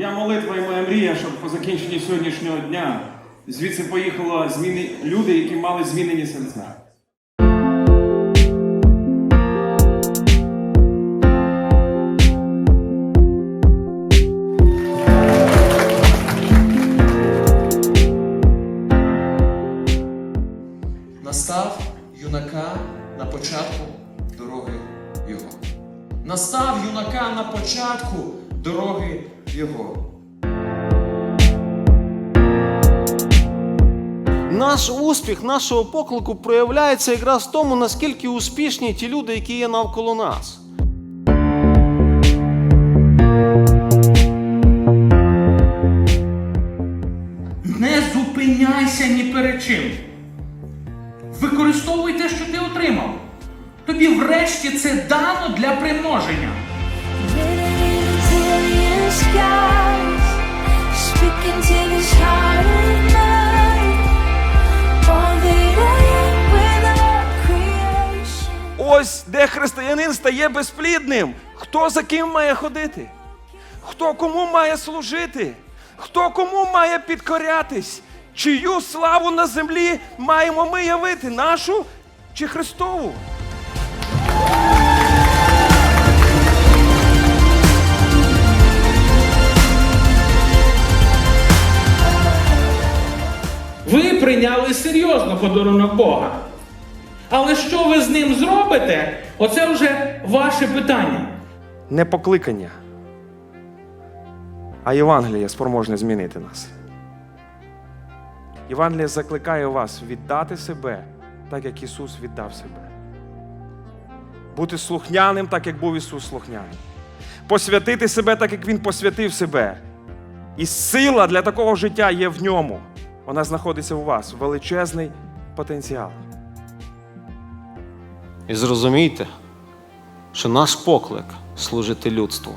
Моя молитва і моя мрія, щоб по закінченні сьогоднішнього дня звідси поїхало зміни люди, які мали змінені серця. Настав юнака на початку дороги його. Настав юнака на початку дороги його. Наш успіх нашого поклику проявляється якраз в тому, наскільки успішні ті люди, які є навколо нас. Не зупиняйся ні перед чим. Використовуй те, що ти отримав. Тобі врешті це дано для примноження. Ось де християнин стає безплідним. Хто за ким має ходити? Хто кому має служити? Хто кому має підкорятись? Чию славу на землі маємо ми явити? Нашу чи Христову? Ви прийняли серйозно подарунок Бога. Але що ви з ним зробите? Оце вже ваше питання. Не покликання, а Євангеліє спроможне змінити нас. Євангеліє закликає вас віддати себе, так як Ісус віддав себе. Бути слухняним, так як був Ісус слухняним. Посвятити себе, так як Він посвятив себе. І сила для такого життя є в ньому. Вона знаходиться у вас. Величезний потенціал. І зрозумійте, що наш поклик служити людству